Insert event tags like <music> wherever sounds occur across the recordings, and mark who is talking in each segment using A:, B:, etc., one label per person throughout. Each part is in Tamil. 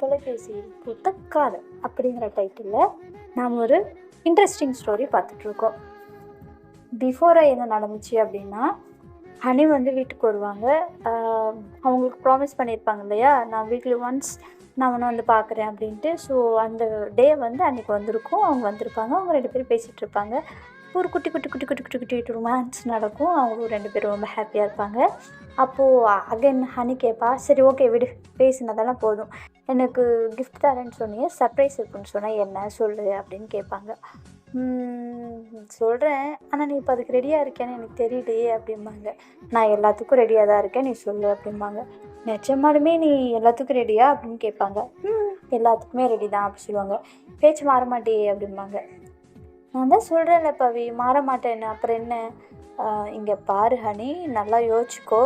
A: தொலைபேசியில் பூத்த காதல் அப்படிங்கிற டைட்டிலில் நாம் ஒரு இன்ட்ரெஸ்டிங் ஸ்டோரி பார்த்துட்ருக்கோம். பிஃபோராக என்ன நடந்துச்சு அப்படின்னா ஹனி வந்து வீட்டுக்கு வருவாங்க. அவங்களுக்கு ப்ராமிஸ் பண்ணியிருப்பாங்க இல்லையா? நான் வீக்லி ஒன்ஸ் நான் ஒன்று வந்து பார்க்குறேன் அப்படின்ட்டு. ஸோ அந்த டே வந்து அன்றைக்கி வந்திருக்கும். அவங்க வந்திருப்பாங்க. அவங்க ரெண்டு பேரும் பேசிகிட்டு இருப்பாங்க. ஒரு குட்டி குட்டி குட்டி குட்டி குட்டி குட்டி ரொமான்ஸ் நடக்கும். அவங்களும் ரெண்டு பேரும் ரொம்ப ஹாப்பியாக இருப்பாங்க. அப்போது அகைன் ஹனி கேட்பா சரி ஓகே விடு. பேசினதெல்லாம் போதும். எனக்கு கிஃப்ட் தரேன்னு சொன்னியே சர்ப்ரைஸ் இருக்குன்னு சொன்னால் என்ன சொல்லு அப்படின்னு கேட்பாங்க. சொல்கிறேன் ஆனால் நீ இப்போ அதுக்கு ரெடியாக இருக்கேன்னு எனக்கு தெரியலையே அப்படிம்பாங்க. நான் எல்லாத்துக்கும் ரெடியாக தான் இருக்கேன். நீ சொல்லு அப்படிம்பாங்க. நிஜமாலுமே நீ எல்லாத்துக்கும் ரெடியா அப்படின்னு கேட்பாங்க. ம் எல்லாத்துக்குமே ரெடி தான் அப்படி சொல்லுவாங்க. பேச்சு மாற மாட்டியே அப்படிம்பாங்க. நான் தான் சொல்கிறேன்ல பவி மாற மாட்டேன்னு. அப்புறம் என்ன? இங்கே பாரு ஹனி நல்லா யோசிச்சுக்கோ.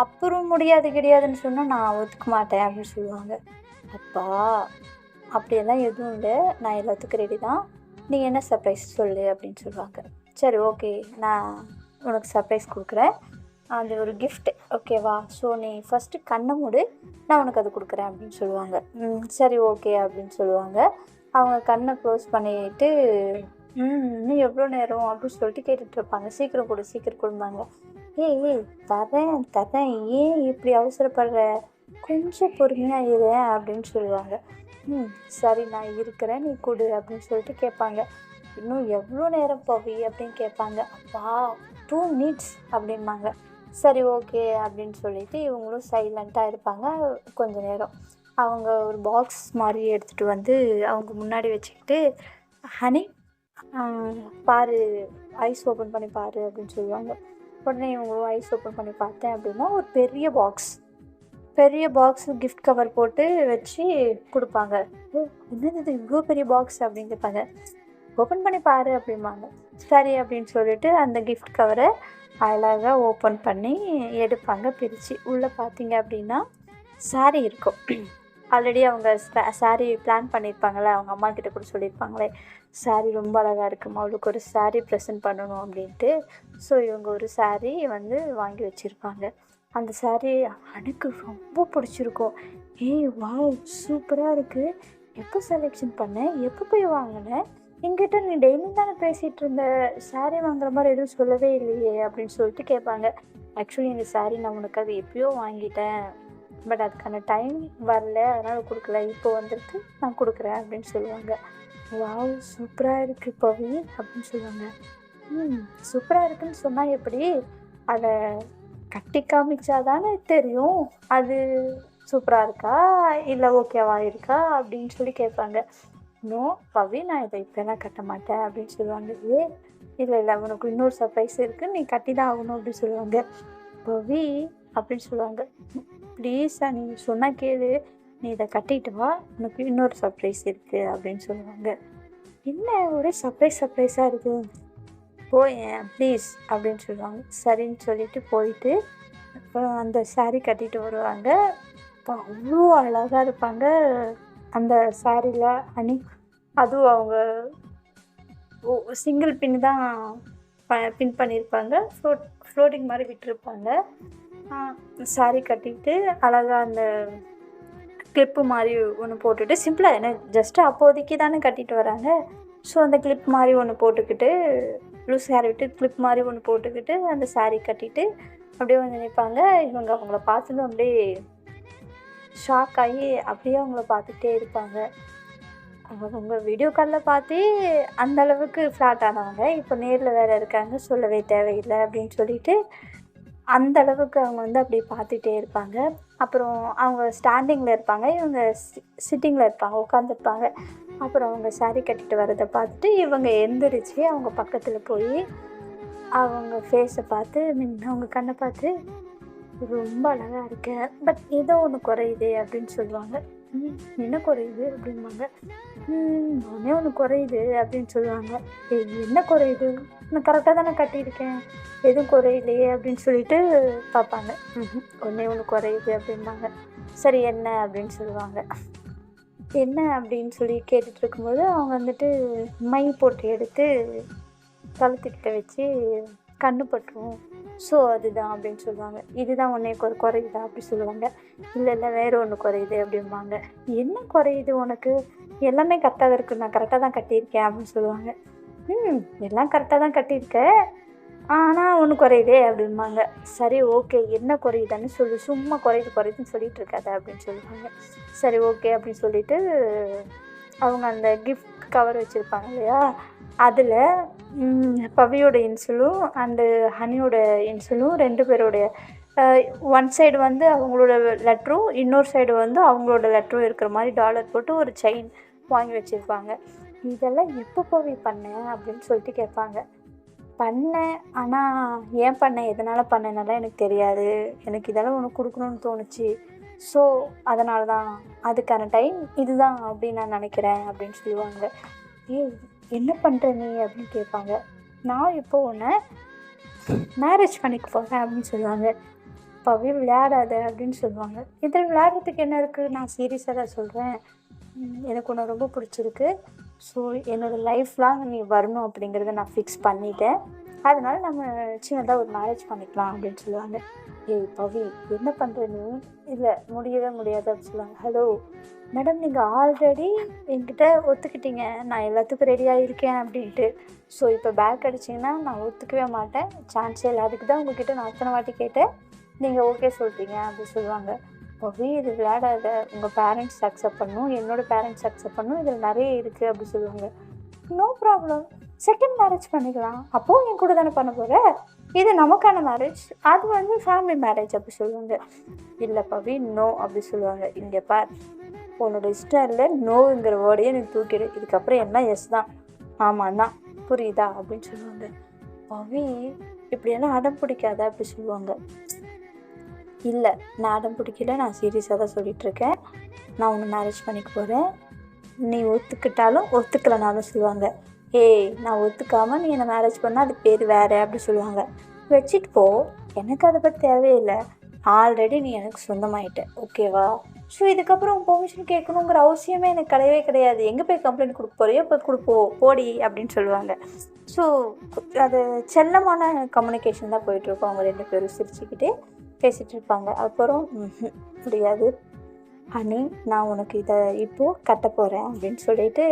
A: அப்புறம் முடியாது கிடையாதுன்னு சொன்னால் நான் ஒத்துக்க மாட்டேன் அப்படின்னு சொல்லுவாங்க. அப்பா அப்படியெல்லாம் எதுவும் இல்லை. நான் எல்லாத்துக்கும் ரெடி தான். நீ என்ன சர்ப்ரைஸ் சொல்லு அப்படின்னு சொல்லுவாங்க. சரி ஓகே நான் உனக்கு சர்ப்ரைஸ் கொடுக்குறேன். அது ஒரு கிஃப்ட் ஓகேவா ஸோ நீ ஃபஸ்ட்டு கண்ணை மூடு. நான் உனக்கு அது கொடுக்குறேன் அப்படின்னு சொல்லுவாங்க. ம் சரி ஓகே அப்படின்னு சொல்லுவாங்க. அவங்க கண்ணை க்ளோஸ் பண்ணிட்டு இன்னும் எவ்வளோ நேரம் அப்படின்னு சொல்லிட்டு கேட்டுட்ருப்பாங்க சீக்கிரம் கொடு சீக்கிரம் கொடுப்பாங்க ஏய் ஏய் தரேன் தரேன் ஏன் இப்படி அவசரப்படுற? கொஞ்சம் பொறுமையாக இரு அப்படின்னு சொல்லுவாங்க. ம் சரி நான் இருக்கிறேன் நீ கொடு அப்படின்னு சொல்லிட்டு கேட்பாங்க. இன்னும் எவ்வளோ நேரம் போவி அப்படின்னு கேட்பாங்க. வா டூ மினிட்ஸ் அப்படிம்பாங்க. சரி ஓகே அப்படின்னு சொல்லிட்டு இவங்களும் சைலண்ட்டாக இருப்பாங்க கொஞ்ச நேரம். அவங்க ஒரு பாக்ஸ் மாதிரி எடுத்துகிட்டு வந்து அவங்க முன்னாடி வச்சுக்கிட்டு ஹனி பாரு ஐஸ் ஓப்பன் பண்ணி பாரு அப்படின்னு சொல்லுவாங்க. உடனே இவங்களும் ஐஸ் ஓப்பன் பண்ணி பார்த்தேன் அப்படின்னா ஒரு பெரிய பாக்ஸ் பெரிய பாக்ஸ் கிஃப்ட் கவர் போட்டு வச்சு கொடுப்பாங்க. "ஓ, என்னது இது? இவ்வளோ பெரிய பாக்ஸ் அப்படின்னு கேட்பாங்க ஓப்பன் பண்ணி பாரு அப்படிம்பாங்க. சரி அப்படின்னு சொல்லிட்டு அந்த கிஃப்ட் கவரை அழகாக ஓப்பன் பண்ணி எடுப்பாங்க பிரித்து உள்ளே பார்த்தீங்க அப்படின்னா saree இருக்கும். <clears throat> ஆல்ரெடி அவங்க saree பிளான் பண்ணியிருப்பாங்களே அவங்க அம்மா கிட்ட கூட சொல்லியிருப்பாங்களே. Saree ரொம்ப அழகாக இருக்குமா? அவளுக்கு ஒரு சாரீ ப்ரெசென்ட் பண்ணணும் அப்படின்ட்டு. ஸோ இவங்க ஒரு saree வந்து வாங்கி வச்சுருப்பாங்க அந்த saree எனக்கு ரொம்ப பிடிச்சிருக்கும். ஏய் வா சூப்பராக இருக்குது எப்போ செலெக்ஷன் பண்ணேன் எப்போ போய் வாங்கினேன் என்கிட்ட நீ டெய்லியும் தானே பேசிகிட்டு இருந்த. saree வாங்குற மாதிரி எதுவும் சொல்லவே இல்லையே அப்படின்னு சொல்லிட்டு கேட்பாங்க. ஆக்சுவலி இந்த saree நான் உனக்கு அது எப்பயோ வாங்கிட்டேன். பட் அதுக்கான டைம் வரல. அதனால் கொடுக்கல. இப்போ வந்துட்டு நான் கொடுக்குறேன் அப்படின்னு சொல்லுவாங்க. வாவ் சூப்பராக இருக்குது பவி அப்படின்னு சொல்லுவாங்க. ம் சூப்பராக இருக்குன்னு சொன்னால் எப்படி? அதை கட்டி காமிச்சா தானே தெரியும். அது சூப்பராக இருக்கா? இல்லை ஓகேவா இருக்கா? அப்படின்னு சொல்லி கேட்பாங்க. நோ பவி நான் இதை இப்போலாம் கட்ட மாட்டேன் அப்படின்னு சொல்லுவாங்க. ஏ இல்லை இல்லை உனக்கு இன்னொரு சர்ப்ரைஸ் இருக்குது நீ கட்டி தான் ஆகணும் அப்படின்னு சொல்லுவாங்க. பவி அப்படின்னு சொல்லுவாங்க. ப்ளீஸ் நீ சொன்னால் கேளு. நீ இதை கட்டிட்டு வா உனக்கு இன்னொரு சர்ப்ரைஸ் இருக்குது அப்படின்னு சொல்லுவாங்க. என்ன ஒரே சர்ப்ரைஸ் சர்ப்ரைஸாக இருக்குது போயேன் ப்ளீஸ் அப்படின்னு சொல்லுவாங்க. சரின்னு சொல்லிட்டு போயிட்டு அப்புறம் அந்த சாரீ கட்டிட்டு வருவாங்க. அவ்வளோ அழகாக இருப்பாங்க. அந்த சாரியில் அணி அதுவும் அவங்க சிங்கிள் பின் தான் ப பின் பண்ணியிருப்பாங்க. ஃப்ளோட் ஃப்ளோட்டிங் மாதிரி விட்டுருப்பாங்க. சாரி கட்டிட்டு அழகாக அந்த கிளிப்பு மாதிரி ஒன்று போட்டுட்டு சிம்பிளாக என்ன ஜஸ்ட்டு அப்போதைக்கு தானே கட்டிட்டு வராங்க. ஸோ அந்த கிளிப் மாதிரி ஒன்று போட்டுக்கிட்டு லூஸ் ஹேர் விட்டு கிளிப் மாதிரி ஒன்று போட்டுக்கிட்டு அந்த சாரீ கட்டிட்டு அப்படியே வந்து நினைப்பாங்க இவங்க அவங்கள பார்த்ததும் அப்படியே ஷாக் ஆகி அப்படியே அவங்கள பார்த்துட்டே இருப்பாங்க. அவங்க வீடியோ காலில் பார்த்தே அந்த அளவுக்கு ஃப்ளாட் ஆனவங்க. இப்போ நேரில் வேறு இருக்காங்க சொல்லவே தேவையில்லை அப்படின்னு சொல்லிட்டு அந்த அளவுக்கு அவங்க வந்து அப்படி பார்த்துட்டே இருப்பாங்க. அப்புறம் அவங்க ஸ்டாண்டிங்கில் இருப்பாங்க. இவங்க சிட்டிங்கில் இருப்பாங்க உட்காந்துருப்பாங்க அப்புறம் அவங்க சாரி கட்டிட்டு வரதை பார்த்துட்டு இவங்க எந்திரிச்சு அவங்க பக்கத்தில் போய் அவங்க ஃபேஸை பார்த்து மீன் அவங்க கண்ணை பார்த்து ரொம்ப அழகாக இருக்க. பட் ஏதோ ஒன்று குறையுது அப்படின்னு சொல்லுவாங்க. என்ன குறையுது அப்படிம்பாங்க. "ம், ஒன்றே ஒன்று குறையுது அப்படின்னு சொல்லுவாங்க. என்ன குறையுது? நான் கரெக்டாக தானே கட்டியிருக்கேன். எதுவும் குறையிலையே அப்படின்னு சொல்லிட்டு பார்ப்பாங்க. ஒன்றே ஒன்று குறையுது அப்படிம்பாங்க. சரி என்ன அப்படின்னு சொல்லுவாங்க. என்ன அப்படின்னு சொல்லி கேட்டுட்டு இருக்கும்போது அவங்க வந்துட்டு மை போட்டு எடுத்து கழுத்துக்கிட்ட வச்சு கண்ணு பட்டுரும். ஸோ அதுதான் அப்படின்னு சொல்லுவாங்க. இதுதான் உன்னைய ஒரு குறையுதா அப்படி சொல்லுவாங்க. இல்லை இல்லை வேறு ஒன்று குறையுது அப்படிம்பாங்க. என்ன குறையுது உனக்கு? எல்லாமே கரெக்டாக தான் இருக்குது நான் கரெக்டாக தான் கட்டியிருக்கேன் அப்படின்னு சொல்லுவாங்க. ம் எல்லாம் கரெக்டாக தான் கட்டியிருக்க. ஆனால் ஒன்று குறையுதே அப்படிம்பாங்க. சரி ஓகே என்ன குறையுதான்னு சொல்லி. சும்மா குறையுது குறையுதுன்னு சொல்லிட்டு இருக்காத அப்படின்னு சொல்லுவாங்க. சரி ஓகே அப்படின்னு சொல்லிட்டு அவங்க அந்த கிஃப்ட் கவர் வச்சுருப்பாங்க இல்லையா? அதில் பவியோட இன்சுலும் அண்டு ஹனியோட இன்சுலும் ரெண்டு பேருடைய ஒன் சைடு வந்து அவங்களோட லெட்டரும் இன்னொரு சைடு வந்து அவங்களோட லெட்டரும் இருக்கிற மாதிரி டாலர் போட்டு ஒரு செயின் வாங்கி வச்சுருப்பாங்க. இதெல்லாம் எப்போ பவி பண்ணேன் அப்படின்னு சொல்லிட்டு கேட்பாங்க. பண்ணேன் ஆனால் ஏன் பண்ணேன் எதனால் பண்ணேன்னெல்லாம் எனக்கு தெரியாது. எனக்கு இதெல்லாம் ஒன்று கொடுக்கணும்னு தோணுச்சு. ஸோ அதனால தான் அதுக்கான டைம் இதுதான் அப்படின்னு நான் நினைக்கிறேன் அப்படின்னு சொல்லுவாங்க. ஏ என்ன பண்ணுற நீ? அப்படின்னு கேட்பாங்க. நான் இப்போ உன்னை மேரேஜ் பண்ணிக்க போகிறேன் அப்படின்னு சொல்லுவாங்க. பவி விளையாடாத அப்படின்னு சொல்லுவாங்க. இதில் விளையாடுறதுக்கு என்ன இருக்குது நான் சீரியஸாக தான் சொல்கிறேன் எனக்கு ஒன்று ரொம்ப பிடிச்சிருக்கு. ஸோ என்னோடய லைஃப்லாம் நீ வரணும் அப்படிங்கிறத நான் ஃபிக்ஸ் பண்ணிட்டேன். அதனால் நம்ம சின்னதாக ஒரு மேரேஜ் பண்ணிக்கலாம் அப்படின்னு சொல்லுவாங்க. ஏய் பவி என்ன பண்ணுற நீ? இல்லை முடியவே முடியாது அப்படின்னு சொல்லுவாங்க. ஹலோ மேடம் நீங்கள் ஆல்ரெடி என்கிட்ட ஒத்துக்கிட்டீங்க. நான் எல்லாத்துக்கும் ரெடியாக இருக்கேன் அப்படின்ட்டு. ஸோ இப்போ பேக் அடிச்சிங்கன்னா நான் ஒத்துக்கவே மாட்டேன். சான்ஸே இல்லை. அதுக்கு தான் உங்ககிட்ட நான் அத்தனை வாட்டி கேட்டேன். நீங்கள் ஓகே சொல்கிறீங்க அப்படி சொல்லுவாங்க. பவி இது விளையாடாத. உங்கள் பேரண்ட்ஸ் அக்செப்ட் பண்ணும். என்னோடய பேரண்ட்ஸ் அக்செப்ட் பண்ணும். இதில் நிறைய இருக்குது அப்படி சொல்லுவாங்க. நோ ப்ராப்ளம் செகண்ட் மேரேஜ் பண்ணிக்கலாம். அப்போது என் கூட தானே பண்ண போகிற இது நமக்கான மேரேஜ் அது வந்து ஃபேமிலி மேரேஜ் அப்படி சொல்லுவாங்க. இல்லை பவி நோ அப்படி சொல்லுவாங்க. இங்கே பார். உன்னோட இஷ்டம் இல்லை நோங்கிற வேர்டையே நீ தூக்கிடு. இதுக்கப்புறம் என்ன எஸ் தான்? ஆமாம் தான் புரியுதா? அப்படின்னு சொல்லுவாங்க. பவி இப்படியெல்லாம் அடம் பிடிக்காத அப்படி சொல்லுவாங்க. இல்லை நான் அடம் பிடிக்கல. நான் சீரியஸாக தான் சொல்லிகிட்ருக்கேன் நான் உன்னை மேரேஜ் பண்ணிக்க போகிறேன் நீ ஒத்துக்கிட்டாலும் ஒத்துக்கலைனாலும் சொல்லுவாங்க. ஏய் நான் ஒத்துக்காமல் நீ என்னை மேரேஜ் பண்ணால் அது பேர் வேறு அப்படி சொல்லுவாங்க. வச்சுட்டு போ. எனக்கு அதை பற்றி தேவையில்லை ஆல்ரெடி நீ எனக்கு சொந்தமாயிட்ட. ஓகேவா ஸோ இதுக்கப்புறம் பெர்மிஷன் கேட்கணுங்கிற அவசியமே எனக்கு கிடையவே கிடையாது. எங்கே போய் கம்ப்ளைண்ட் கொடுக்க போறியோ போய் கொடுப்போ. போடி அப்படின்னு சொல்லுவாங்க. ஸோ அது செல்லமான கம்யூனிகேஷன் தான் போயிட்டுருக்கோம் அவங்க ரெண்டு பேரும் சிரிச்சுக்கிட்டே பேசிகிட்டு இருப்பாங்க. அப்புறம் முடியாது. ஹனி நான் உனக்கு இதை இப்போது கட்ட போகிறேன் அப்படின்னு சொல்லிட்டு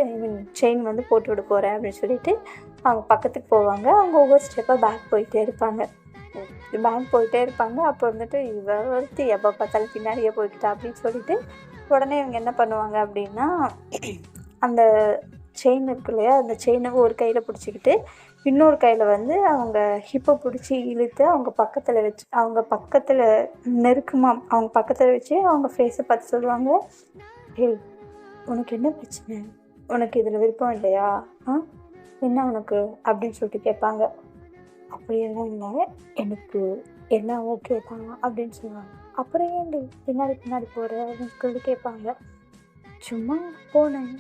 A: செயின் வந்து போட்டு விட போகிறேன் அப்படின்னு சொல்லிட்டு அவங்க பக்கத்துக்கு போவாங்க. அவங்க ஒவ்வொரு ஸ்டெப்பாக பேக் போயிட்டே இருப்பாங்க. பேங்க் போயிட்டே இருப்பாங்க. அப்போ வந்துட்டு இவ ஒருத்தி எப்போ பார்த்தாலும் பின்னாடியே போய்கிட்டா அப்படின்னு சொல்லிட்டு உடனே இவங்க என்ன பண்ணுவாங்க அப்படின்னா அந்த செயின் இருக்கு இல்லையா அந்த செயினை ஒரு கையில் பிடிச்சிக்கிட்டு இன்னொரு கையில் வந்து அவங்க ஹிப்பை பிடிச்சி இழுத்து அவங்க பக்கத்தில் வச்சு அவங்க பக்கத்தில் நெருக்கமாக அவங்க பக்கத்தில் வச்சு அவங்க ஃபேஸை பார்த்து சொல்லுவாங்க ஏய் உனக்கு என்ன பிரச்சனை? உனக்கு இதில் விருப்பம் இல்லையா? ஆ? என்ன உனக்கு? அப்படின்னு சொல்லிட்டு கேட்பாங்க. அப்படியெல்லாம் இல்லை. எனக்கு எல்லாம் ஓகே தான் அப்படின்னு சொல்லுவாங்க. அப்புறம் ஏன்டி பின்னாடி பின்னாடி போகிற அப்படின்னு சொல்லி கேட்பாங்க. சும்மா போனேன்.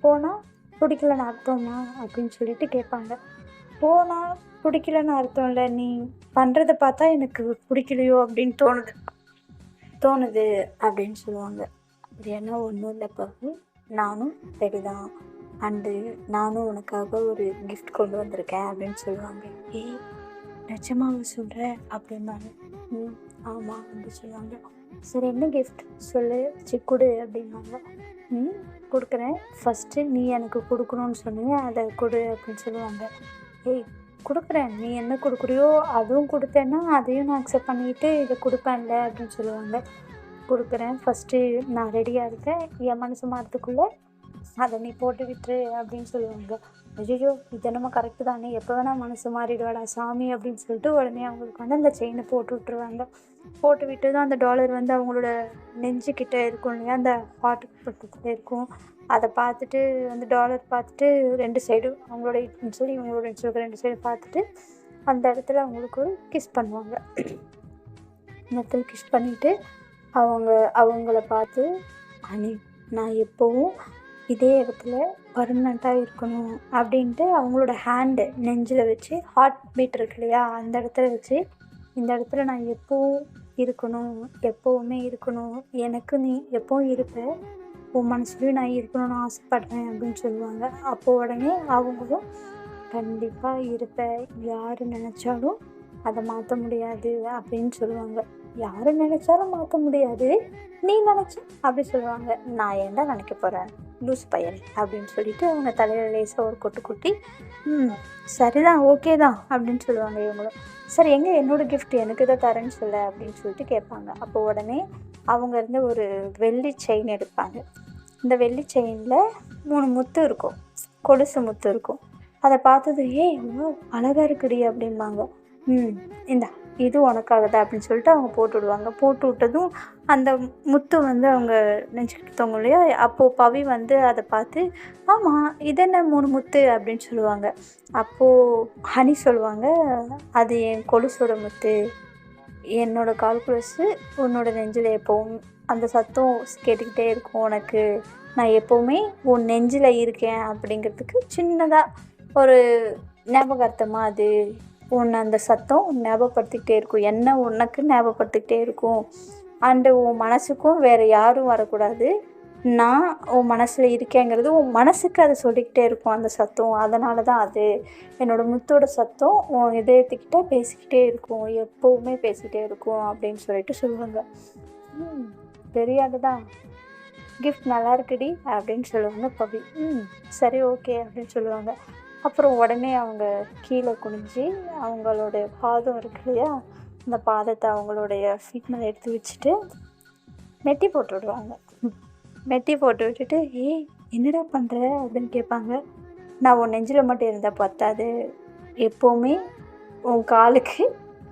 A: போனால் பிடிக்கலன்னு அர்த்தமா அப்படின்னு சொல்லிட்டு கேட்பாங்க. போனால் பிடிக்கலன்னு அர்த்தம் இல்லை நீ பண்ணுறதை பார்த்தா எனக்கு பிடிக்கலையோ அப்படின்னு தோணுது. தோணுது அப்படின்னு சொல்லுவாங்க. அப்படி என்ன ஒன்றும் இல்லை பாபு. நானும் ரெடி தான் அண்டு நானும் உனக்காக ஒரு கிஃப்ட் கொண்டு வந்திருக்கேன் அப்படின்னு சொல்லுவாங்க. ஏய் நிஜமாக சொல்கிற அப்படிம்பாங்க. ம் ஆமாம் அப்படி சொல்லுவாங்க. சரி என்ன கிஃப்ட் சொல்லு. சி கொடு அப்படின்னாங்க ம் கொடுக்குறேன். ஃபஸ்ட்டு நீ எனக்கு கொடுக்கணும்னு சொன்னீங்க அதை கொடு அப்படின்னு சொல்லுவாங்க. ஏய் கொடுக்குறேன். நீ என்ன கொடுக்குறியோ அதுவும் கொடுத்தேன்னா அதையும் நான் அக்செப்ட் பண்ணிக்கிட்டு இதை கொடுப்பேன்ல அப்படின்னு சொல்லுவாங்க. கொடுக்குறேன். ஃபஸ்ட்டு நான் ரெடியாக இருக்கேன். என் மனசு மாறத்துக்குள்ளே அதை நீ போட்டு விட்டுரு அப்படின்னு சொல்லுவாங்க. ஐயோ இது என்னமோ கரெக்டு தானே. எப்போ வேணால் மனசு மாறிடுவாடா சாமி அப்படின்னு சொல்லிட்டு உடனே அவங்களுக்கு வந்து அந்த செயினை போட்டு விட்ருவாங்க போட்டு விட்டு தான் அந்த டாலர் வந்து அவங்களோட நெஞ்சுக்கிட்ட இருக்கும் இல்லையா? அந்த பாட்டு பக்கத்தில் இருக்கும். அதை பார்த்துட்டு அந்த டாலர் பார்த்துட்டு ரெண்டு சைடும் அவங்களோட சொல்லி இவங்களோட இன்சுலுக்கு ரெண்டு சைடும் பார்த்துட்டு அந்த இடத்துல அவங்களுக்கு ஒரு கிஸ் பண்ணுவாங்க. அந்த இடத்துல கிஸ் பண்ணிவிட்டு அவங்க அவங்கள பார்த்து அனி நான் எப்போவும் இதே இடத்துல பர்மனெண்ட்டாக இருக்கணும் அப்படின்ட்டு அவங்களோட ஹேண்டு நெஞ்சில் வச்சு ஹார்ட் பீட் இருக்கு இல்லையா? அந்த இடத்துல வச்சு இந்த இடத்துல நான் எப்போவும் இருக்கணும் எப்போவுமே இருக்கணும் எனக்கு நீ எப்போவும் இருப்ப உன் மனசுலையும் நான் இருக்கணும்னு ஆசைப்பட்றேன் அப்படின்னு சொல்லுவாங்க. அப்போ உடனே அவங்களும் கண்டிப்பாக இருப்ப. யார் நினச்சாலும் அதை மாற்ற முடியாது அப்படின்னு சொல்லுவாங்க. யார் நினச்சாலும் மாற்ற முடியாது. நீ நினச்ச அப்படி சொல்லுவாங்க. நான் ஏன்டா நினைக்க போகிறேன் லூஸ் பையன் அப்படின்னு சொல்லிட்டு அவங்க தலையில் லேசாக ஒரு கொட்டு கொட்டி ம் சரிதான் ஓகே தான் அப்படின்னு சொல்லுவாங்க இவங்களும். சரி எங்கே என்னோடய கிஃப்ட் எனக்கு தான் தரேன்னு சொல்ல அப்படின்னு சொல்லிட்டு கேட்பாங்க. அப்போ உடனே அவங்க இருந்து ஒரு வெள்ளி செயின் எடுப்பாங்க. இந்த வெள்ளி செயினில் மூணு முத்து இருக்கும். கொலுசு முத்து இருக்கும். அதை பார்த்தது ஏய் இவ்வளோ அழகாக இருக்குடி அப்படிம்பாங்க. ம் இந்தா இது உனக்காக தான் அப்படின்னு சொல்லிட்டு அவங்க போட்டு விடுவாங்க. போட்டு விட்டதும் அந்த முத்து வந்து அவங்க நினச்சிக்கிட்டவங்க இல்லையா? அப்போது பவி வந்து அதை பார்த்து ஆமாம் இது என்ன மூணு முத்து? அப்படின்னு சொல்லுவாங்க. அப்போது ஹனி சொல்லுவாங்க அது என் கொலுசோட முத்து. என்னோடய கால் உன்னோட நெஞ்சில் எப்போவும் அந்த சத்தம் கேட்டுக்கிட்டே இருக்கும் உனக்கு. நான் எப்போவுமே உன் நெஞ்சில் இருக்கேன். அப்படிங்கிறதுக்கு சின்னதாக ஒரு ஞாபகார்த்தமாக அது உன்னை அந்த சத்தம் ஞாபகப்படுத்திக்கிட்டே இருக்கும். என்ன உனக்கு ஞாபகப்படுத்திக்கிட்டே இருக்கும்? அண்டு உன் மனசுக்கும் வேறு யாரும் வரக்கூடாது. நான் உன் மனசில் இருக்கேங்கிறது உன் மனசுக்கு அது சொல்லிக்கிட்டே இருக்கும் அந்த சத்தம். அதனால தான் அது என்னோடய முத்தோட சத்தம் உன் இதயத்துக்கிட்ட பேசிக்கிட்டே இருக்கும். எப்போவுமே பேசிக்கிட்டே இருக்கும் அப்படின்னு சொல்லிட்டு சொல்லுவாங்க. ம் பெரியாடு தான் கிஃப்ட் நல்லா இருக்குடி அப்படின்னு சொல்லுவாங்க பவி. ம் சரி ஓகே அப்படின்னு சொல்லுவாங்க. அப்புறம் உடனே அவங்க கீழே குனிஞ்சு அவங்களோட பாதம் இருக்கு இல்லையா? அந்த பாதத்தை அவங்களுடைய ஃபீட் மேலே எடுத்து வச்சுட்டு மெட்டி போட்டு விடுவாங்க. மெட்டி போட்டு விட்டுட்டு ஏய் என்னடா பண்ணுற அப்படின்னு கேட்பாங்க. நான் உன் நெஞ்சில் மட்டும் இருந்தால் பத்தாது. எப்போவுமே உன் காலுக்கு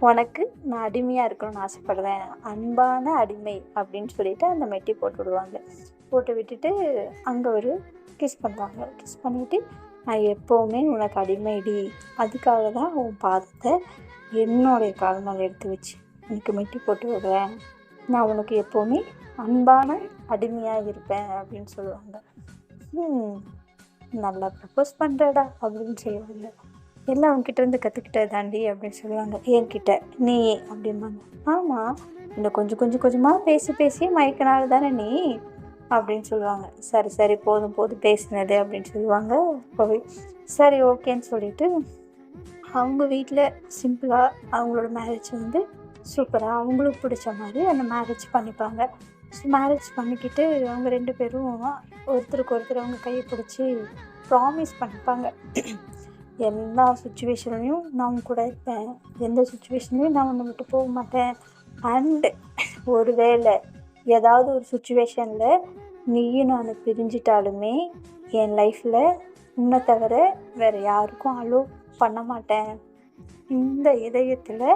A: உனக்கு நான் அடிமையாக இருக்கணும்னு ஆசைப்படுறேன். அன்பான அடிமை அப்படின்னு சொல்லிட்டு அந்த மெட்டி போட்டு விடுவாங்க. போட்டு விட்டுட்டு அங்கே ஒரு கிஸ் பண்ணுவாங்க. கிஸ் பண்ணிவிட்டு நான் எப்போவுமே உனக்கு அடிமைடி. அதுக்காக தான் உன் பாதத்தை என்னுடைய கால் மேலே எடுத்து வச்சு உனக்கு மெட்டி போட்டு விடுறேன். நான் உனக்கு எப்போவுமே அன்பான அடிமையாக இருப்பேன் அப்படின்னு சொல்லுவாங்க. ம் நல்லா ப்ரப்போஸ் பண்ணுறடா அப்படின்னு சொல்லுவாங்க எல்லாம் அவங்ககிட்ட இருந்து கற்றுக்கிட்ட தாண்டி அப்படின்னு சொல்லுவாங்க. என்கிட்ட நீ அப்படிம்பாங்க. ஆமாம் இன்னும் கொஞ்சம் கொஞ்சம் கொஞ்சமாக பேசி பேசி மயக்கினால தானே நீ? அப்படின்னு சொல்லுவாங்க. சரி சரி போதும் போதும் பேசினது அப்படின்னு சொல்லுவாங்க. போய் சரி ஓகேன்னு சொல்லிட்டு அவங்க வீட்டில் சிம்பிளாக அவங்களோட மேரேஜ் வந்து சூப்பராக அவங்களுக்கு பிடிச்ச மாதிரி அந்த மேரேஜ் பண்ணிப்பாங்க. ஸோ மேரேஜ் பண்ணிக்கிட்டு அவங்க ரெண்டு பேரும் ஒருத்தருக்கு ஒருத்தர் அவங்க கையை பிடிச்சி ப்ராமிஸ் பண்ணிப்பாங்க. எல்லா சுச்சுவேஷன்லையும் நான் உன் கூட இருப்பேன். எந்த சுச்சுவேஷன்லையும் நான் உன்னை விட்டு போக மாட்டேன். அண்டு ஒருவேளை ஏதாவது ஒரு சுச்சுவேஷனில் நீயும் நான் பிரிஞ்சிட்டாலுமே என் லைஃப்பில் உன்னை தவிர வேறு யாருக்கும் அலோவ் பண்ண மாட்டேன். இந்த இதயத்தில்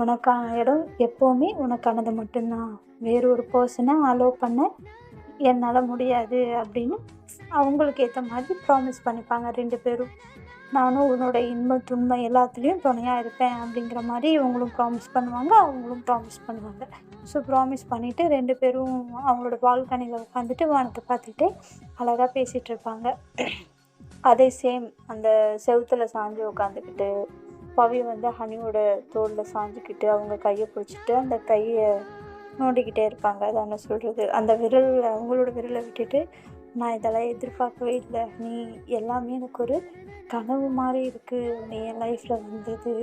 A: உனக்கான இடம் எப்போவுமே உனக்கானது மட்டும்தான். வேறு ஒரு பர்சனை அலோவ் பண்ண என்னால் முடியாது அப்படின்னு அவங்களுக்கு ஏற்ற மாதிரி ப்ராமிஸ் பண்ணிப்பாங்க ரெண்டு பேரும். நானும் உன்னோட இன்ப துன்பம் எல்லாத்துலேயும் துணையாக இருப்பேன் அப்படிங்கிற மாதிரி இவங்களும் ப்ராமிஸ் பண்ணுவாங்க அவங்களும் ப்ராமிஸ் பண்ணுவாங்க. ஸோ ப்ராமிஸ் பண்ணிவிட்டு ரெண்டு பேரும் அவங்களோட பால்கனியில் உட்காந்துட்டு வானத்தை பார்த்துட்டு அழகாக பேசிகிட்டு இருப்பாங்க. அதே சேம் அந்த செவுத்தில் சாஞ்சு உட்காந்துக்கிட்டு பவி வந்து ஹனியோட தோளில் சாஞ்சிக்கிட்டு அவங்க கையை பிடிச்சிட்டு அந்த கையை நோண்டிக்கிட்டே இருப்பாங்க. அதான சொல்கிறது அந்த விரல் அவங்களோட விரலை விட்டுட்டு நான் இதெல்லாம் எதிர்பார்க்கவே இல்லை. நீ எல்லாமே எனக்கு ஒரு கனவு மாதிரி இருக்குது நீ என் லைஃப்பில் வந்தது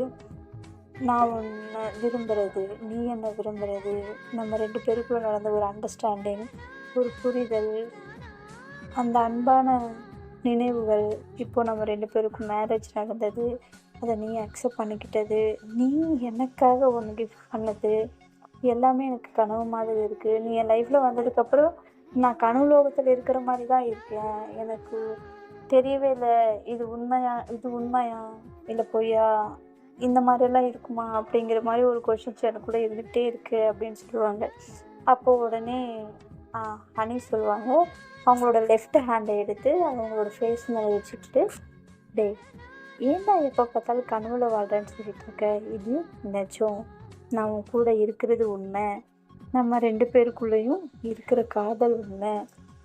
A: நான் உன்னை விரும்புகிறது நீ என்னை விரும்புகிறது நம்ம ரெண்டு பேருக்குள்ள நடந்த ஒரு அண்டர்ஸ்டாண்டிங் ஒரு புரிதல் அந்த அன்பான நினைவுகள் இப்போ நம்ம ரெண்டு பேருக்கும் மேரேஜ் நடந்தது. அதை நீ அக்செப்ட் பண்ணிக்கிட்டது. நீ எனக்காக ஒன்று கிஃப்ட் பண்ணது. எல்லாமே எனக்கு கனவு மாதிரி இருக்குது நீ என் லைஃப்பில் வந்ததுக்கப்புறம் நான் கனவு லோகத்தில் இருக்கிற மாதிரி தான் இருக்கேன். எனக்கு தெரியவே இல்லை. இது உண்மையா? இது உண்மையா? இல்லை பொய்யா? இந்த மாதிரியெல்லாம் இருக்குமா? அப்படிங்கிற மாதிரி ஒரு கொஷின்ஸ் எனக்குள்ளே இருந்துகிட்டே இருக்குது அப்படின்னு சொல்லுவாங்க. அப்போது உடனே ஹனி சொல்லுவாங்க. அவங்களோட லெஃப்ட் ஹேண்டை எடுத்து அவங்களோட ஃபேஸ் மேலே வச்சுக்கிட்டு டேய் ஏன்டா எப்போ பார்த்தாலும் கனவுல வாழ்கிறேன்னு சொல்லிட்டு இருக்க? இது நிஜம். நான் கூட இருக்கிறது உண்மை. நம்ம ரெண்டு பேருக்குள்ளேயும் இருக்கிற காதல் உண்மை.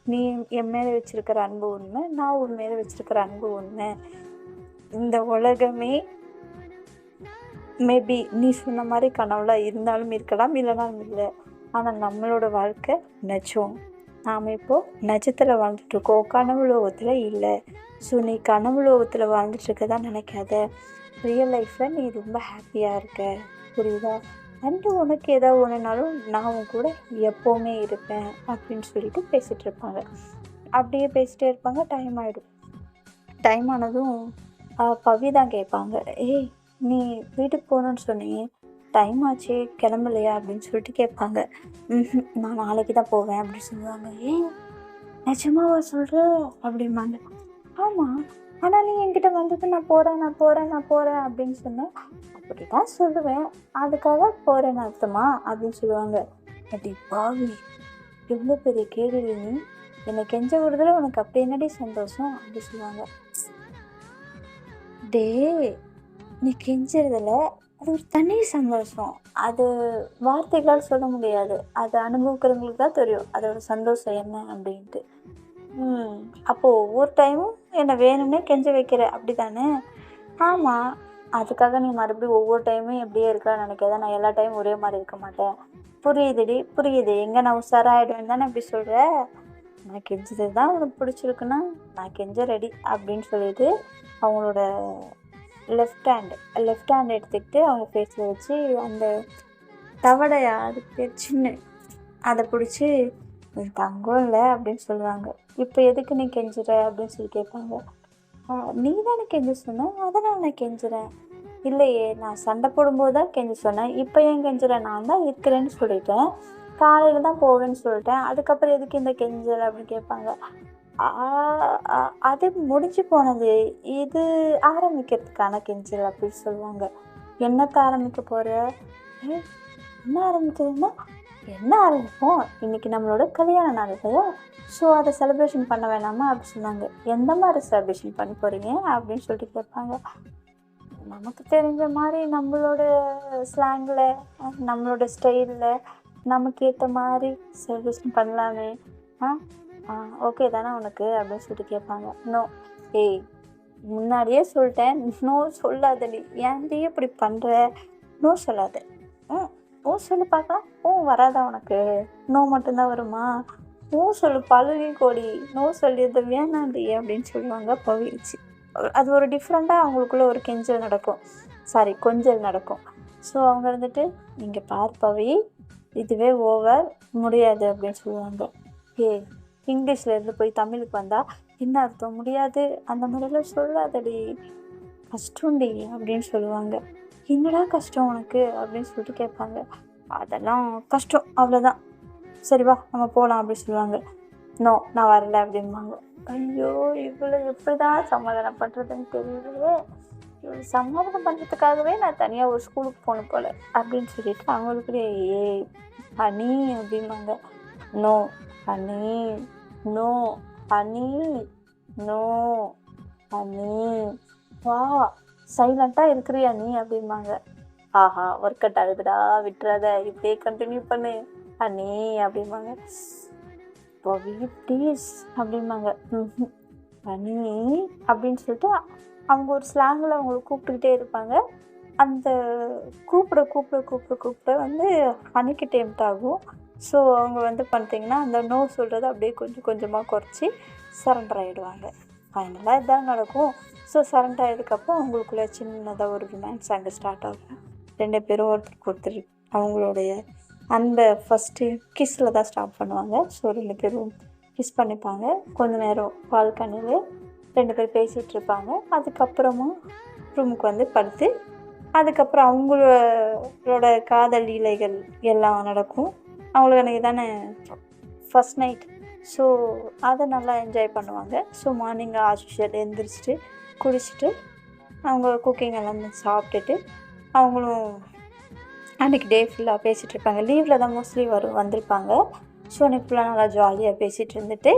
A: நீ என் மேலே வச்சுருக்கிற அன்பு உண்மை நான் உன் மேலே வச்சுருக்கிற அன்பு உண்மை. இந்த உலகமே மேபி நீ சொன்ன மாதிரி கனவுலாம் இருந்தாலும் இருக்கலாம் இல்லைனாலும் இல்லை. ஆனால் நம்மளோட வாழ்க்கை நிஜம் நாம் இப்போது நஜத்தில் வாழ்ந்துட்டுருக்கோம் கனவு லோகத்தில் இல்லை. ஸோ நீ கனவு லோகத்தில் வாழ்ந்துட்டுருக்கதா நினைக்காத. ரியல் லைஃப்பில் நீ ரொம்ப ஹாப்பியாக இருக்க. புரியுதா? அண்டு உனக்கு ஏதாவது ஒன்றுனாலும் நான் உன் கூட எப்போவுமே இருப்பேன் அப்படின்னு சொல்லிட்டு பேசிகிட்டு இருப்பாங்க. அப்படியே பேசிகிட்டே இருப்பாங்க. டைம் ஆகிடும் டைம் ஆனதும் பவி தான் கேட்பாங்க. ஏய் நீ வீட்டுக்கு போகணுன்னு சொன்னியே டைம் ஆச்சு கிளம்பலையா? அப்படின்னு சொல்லிட்டு கேட்பாங்க. நான் நாளைக்கு தான் போவேன் அப்படின்னு சொல்லுவாங்க. ஏன் நிஜமாவா சொல்கிற அப்படிம்பாங்க. ஆமாம் ஆனால் நீ என்கிட்ட வந்துட்டு நான் போகிறேன் நான் போகிறேன் நான் போகிறேன் அப்படின்னு சொன்னேன். அப்படி தான் சொல்லுவேன். அதுக்காக போகிறேன்னு அர்த்தமா? அப்படின்னு சொல்லுவாங்க. அப்படி பாவி எவ்வளோ பெரிய கேள்வி நீ. என்னை கெஞ்ச விடுதல உனக்கு அப்படி என்னடி சந்தோஷம்? அப்படி சொல்லுவாங்க. டே நீ கெஞ்சுறதுல அது ஒரு தனி சந்தோஷம். அது வார்த்தைகளால் சொல்ல முடியாது. அதை அனுபவிக்கிறவங்களுக்கு தான் தெரியும். அதோட சந்தோஷம் என்ன அப்படின்ட்டு. ம் அப்போது ஒவ்வொரு டைமும் என்னை வேணும்னே கெஞ்ச வைக்கிற அப்படி தானே ஆமாம் அதுக்காக நீ மறுபடியும் ஒவ்வொரு டைமும் எப்படியே இருக்கலாம் நினைக்காத. நான் எல்லா டைமும் ஒரே மாதிரி இருக்க மாட்டேன். புரியுதுடி புரியுது. எங்கே நான் உஷாராயிடுவேன் தானே இப்படி சொல்கிற நான் கெஞ்சது தான் உனக்கு பிடிச்சிருக்குன்னா நான் கெஞ்ச ரெடி அப்படின்னு சொல்லிட்டு அவங்களோட லெஃப்ட் ஹேண்டு லெஃப்ட் ஹேண்ட் எடுத்துக்கிட்டு அவங்க ஃபேஸில் வச்சு அந்த தவடையா அது சின்ன அதை பிடிச்சி "இது தங்கம் இல்லை அப்படின்னு சொல்லுவாங்க. இப்போ எதுக்கு நீ கெஞ்சுற அப்படின்னு சொல்லி கேட்பாங்க. நீ தானே கெஞ்ச சொன்ன? அதனால் நான் கெஞ்சுறேன். இல்லையே நான் சண்டை போடும்போது தான் கெஞ்ச சொன்னேன். இப்போ ஏன் கெஞ்சுறேன் நான் தான் இருக்கிறேன்னு சொல்லிட்டேன். காலையில் தான் போவேன்னு சொல்லிட்டேன். அதுக்கப்புறம் எதுக்கு இந்த கெஞ்சல் அப்படின்னு கேட்பாங்க. அது முடிஞ்சு போனது. இது ஆரம்பிக்கிறதுக்கான கெஞ்சல் அப்படின்னு சொல்லுவாங்க. என்னத்தை ஆரம்பிக்க போகிற என்ன ஆரம்பிக்கிறதுன்னா என்ன ஆரம்பிப்போம்? இன்னைக்கு நம்மளோட கல்யாண நாள் இல்லையா? ஸோ அதை செலிப்ரேஷன் பண்ண வேணாமா? அப்படி சொன்னாங்க. எந்த மாதிரி செலிப்ரேஷன் பண்ண போகிறீங்க அப்படின்னு சொல்லிட்டு கேட்பாங்க. நமக்கு தெரிஞ்ச மாதிரி நம்மளோட ஸ்லாங்கில் நம்மளோட ஸ்டைலில் நமக்கு ஏற்ற மாதிரி செலிப்ரேஷன் பண்ணலாமே. ஆ? ஆ ஓகே தானே உனக்கு? அப்படின்னு சொல்லிட்டு கேட்பாங்க. நோ ஏய் முன்னாடியே சொல்லிட்டேன். நோ. சொல்லாதடி ஏன்டி இப்படி பண்ணுற நோ சொல்லாத. ம். ஓ சொல்லு பார்க்கலாம் ஓ வராதா உனக்கு? நோ மட்டும்தான் வருமா? ஓ சொல்லு பழுகி கோடி. நோ சொல்லியது வேணாண்டி அப்படின்னு சொல்லுவாங்க பவிச்சு அது ஒரு டிஃப்ரெண்ட்டாக அவங்களுக்குள்ள ஒரு கெஞ்சல் நடக்கும். சாரி கொஞ்சல் நடக்கும். ஸோ அவங்க இருந்துட்டு நீங்கள் பார் இதுவே ஓவர் முடியாது அப்படின்னு சொல்லுவாங்க. ஏ இங்கிலீஷில் இருந்து போய் தமிழுக்கு வந்தால் என்ன அர்த்தம்? முடியாது. அந்த மாதிரிலாம் சொல்லாதடி கஷ்டம்டி அப்படின்னு சொல்லுவாங்க. என்னடா கஷ்டம் உனக்கு? அப்படின்னு சொல்லிட்டு கேட்பாங்க. அதெல்லாம் கஷ்டம் அவ்வளோதான் சரி வா நம்ம போகலாம் அப்படின்னு சொல்லுவாங்க. நோ நான் வரல அப்படிம்பாங்க. ஐயோ இவ்வளோ எப்படி தான் சமாதானம் பண்ணுறதுன்னு தெரியலையே. இவ்வளோ சமாதானம் பண்ணுறதுக்காகவே நான் தனியாக ஒரு ஸ்கூலுக்கு போகணும் போல அப்படின்னு சொல்லிட்டு அவங்களுக்கு ஏ ஹனி அப்படிம்பாங்க. No honey no honey no honey வா. சைலண்ட்டாக இருக்கிறியா நீ அப்படிம்பாங்க. ஆஹா ஒர்க் அவுட் ஆகுதுடா விட்டுறாத இப்படியே கண்டினியூ பண்ணு அண்ணே அப்படிம்பாங்க. இப்போ ப்ளீஸ் அப்படிம்பாங்க. அண்ணி அப்படின்னு சொல்லிட்டு அவங்க ஒரு ஸ்லாங்கில் அவங்கள கூப்பிட்டுக்கிட்டே இருப்பாங்க. அந்த கூப்பிட கூப்பிட கூப்பிட கூப்பிட வந்து அன்னைக்கு டைம் ஆகும். ஸோ அவங்க வந்து பார்த்திங்கன்னா அந்த நோ சொல்கிறத அப்படியே கொஞ்சம் கொஞ்சமாக குறைச்சி சரண்டர் ஆகிடுவாங்க ஃபைனலாக இதான் நடக்கும். ஸோ சரண்ட் ஆகிறதுக்கப்புறம் அவங்களுக்குள்ள சின்னதாக ஒரு ரொமான்ஸ் அங்கே ஸ்டார்ட் ஆகும். ரெண்டு பேரும் ஒருத்தருக்கு ஒருத்தர் அவங்களுடைய அன்பை ஃபஸ்ட்டு கிஸ்ஸில் தான் ஸ்டார்ட் பண்ணுவாங்க. ஸோ ரெண்டு பேரும் கிஸ் பண்ணிப்பாங்க. கொஞ்ச நேரம் பால்கனியில் ரெண்டு பேர் பேசிகிட்டு இருப்பாங்க. அதுக்கப்புறமா ரூமுக்கு வந்து படுத்து அதுக்கப்புறம் அவங்களோட காதல் லீலைகள் எல்லாம் நடக்கும். அவங்களுக்கு அன்றைக்கி தானே ஃபஸ்ட் நைட் ஸோ அதை நல்லா என்ஜாய் பண்ணுவாங்க. ஸோ மார்னிங் ஆஸ்யூஷுவல் எழுந்திரிச்சிட்டு குடிச்சிட்டு அவங்க குக்கிங் எல்லாம் சாப்பிட்டுட்டு அவங்களும் அன்றைக்கி டே ஃபுல்லாக பேசிகிட்டு இருப்பாங்க. லீவில் தான் மோஸ்ட்லி வரும் வந்திருப்பாங்க. ஸோ அன்றைக்கி ஃபுல்லாக நல்லா ஜாலியாக பேசிகிட்டு இருந்துட்டு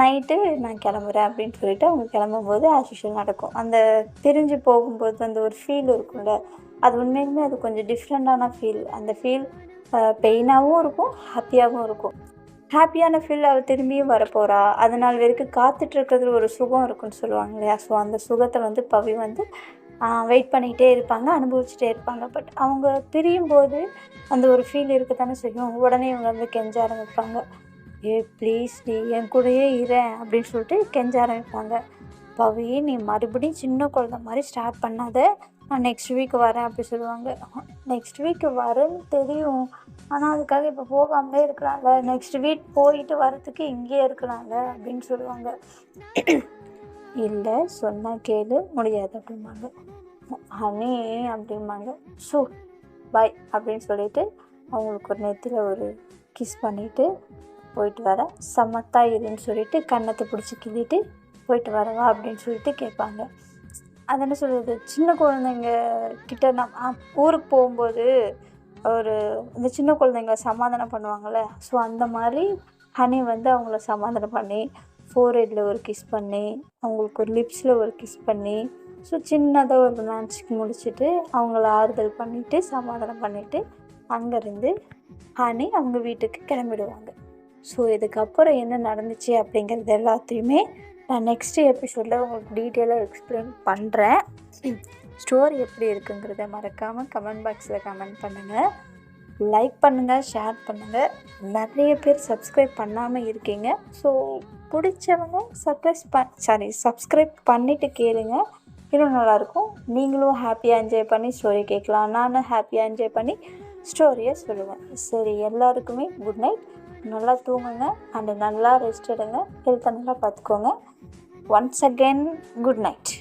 A: நைட்டு நான் கிளம்புறேன் அப்படின்னு சொல்லிட்டு அவங்க கிளம்பும்போது ஆஸ்யூஷுவல் நடக்கும். அந்த பிரிஞ்சு போகும்போது அந்த ஒரு ஃபீல் இருக்கும்ல. அது உண்மையிலுமே அது கொஞ்சம் டிஃப்ரெண்ட்டான ஃபீல் அந்த ஃபீல் பெயினாகவும் இருக்கும் ஹாப்பியாகவும் இருக்கும். ஹாப்பியான ஃபீல் அவள் திரும்பியும் வரப்போகிறா அதனால் வரைக்கும் காத்துட்டு இருக்கிறதுல ஒரு சுகம் இருக்குன்னு சொல்லுவாங்க இல்லையா? ஸோ அந்த சுகத்தை வந்து பவி வந்து வெயிட் பண்ணிக்கிட்டே இருப்பாங்க அனுபவிச்சுட்டே இருப்பாங்க. பட் அவங்க பிரியும் போது அந்த ஒரு ஃபீல் இருக்க தானே செய்யும். உடனே இவங்க வந்து கெஞ்ச ஆரம்பிப்பாங்க. ஏ ப்ளீஸ் நீ என் கூடயே இரேன் அப்படின்னு சொல்லிட்டு கெஞ்ச ஆரம்பிப்பாங்க. பவி நீ மறுபடியும் சின்ன குழந்த மாதிரி ஸ்டார்ட் பண்ணாத. நான் நெக்ஸ்ட் வீக் வரேன் அப்படி சொல்லுவாங்க. நெக்ஸ்ட் வீக் வரேன்னு தெரியும். ஆனால் அதுக்காக இப்போ போகாமலே இருக்கலாம்ல நெக்ஸ்ட் வீக் போயிட்டு வரத்துக்கு இங்கேயே இருக்கலாம்ல அப்படின்னு சொல்லுவாங்க. இல்லை சொன்னால் கேளு முடியாது அப்படிம்பாங்க. ஹனி அப்படிம்பாங்க. ஸோ பாய் அப்படின்னு சொல்லிட்டு அவங்களுக்கு ஒரு நெத்தியில் ஒரு கிஸ் பண்ணிவிட்டு போயிட்டு வரேன் சமத்தா இருன்னு சொல்லிட்டு கன்னத்தை பிடிச்சி கிள்ளிட்டு போயிட்டு வரவா அப்படின்னு சொல்லிட்டு கேட்பாங்க. அது என்ன சொல்கிறது சின்ன குழந்தைங்க கிட்ட நான் ஊருக்கு போகும்போது ஒரு இந்த சின்ன குழந்தைங்கள சமாதானம் பண்ணுவாங்கள்ல ஸோ அந்த மாதிரி ஹனி வந்து அவங்கள சமாதானம் பண்ணி ஃபோர்ஹெட்டில் ஒரு கிஸ் பண்ணி அவங்களுக்கு ஒரு லிப்ஸில் ஒரு கிஸ் பண்ணி ஸோ சின்னதாக ஒரு ரொமான்ஸ்க்கு முடிச்சுட்டு அவங்கள ஆறுதல் பண்ணிவிட்டு சமாதானம் பண்ணிவிட்டு அங்கேருந்து ஹனி அவங்க வீட்டுக்கு கிளம்பிடுவாங்க. ஸோ இதுக்கப்புறம் என்ன நடந்துச்சு அப்படிங்கிறது எல்லாத்தையுமே நான் நெக்ஸ்ட் எபிசோடில் உங்களுக்கு டீட்டெயிலாக எக்ஸ்பிளைன் பண்ணுறேன் ஸ்டோரி எப்படி இருக்குங்கிறத மறக்காமல் கமெண்ட் பாக்ஸில் கமெண்ட் பண்ணுங்கள் லைக் பண்ணுங்கள் ஷேர் பண்ணுங்கள் நிறைய பேர் சப்ஸ்கிரைப் பண்ணாமல் இருக்கீங்க. ஸோ பிடிச்சவங்க சப்ஸ்கிரைப் ப சாரி சப்ஸ்கிரைப் பண்ணிவிட்டு கேளுங்க. இன்னும் நல்லாயிருக்கும். நீங்களும் ஹாப்பியாக என்ஜாய் பண்ணி ஸ்டோரி கேட்கலாம். நானும் ஹாப்பியாக என்ஜாய் பண்ணி ஸ்டோரியை சொல்லுவேன். சரி எல்லாருக்குமே குட் நைட் நல்லா தூங்குங்க. அண்டு நல்லா ரெஸ்ட் எடுங்க. ஹெல்த்தை நல்லா பார்த்துக்கோங்க. Once again good night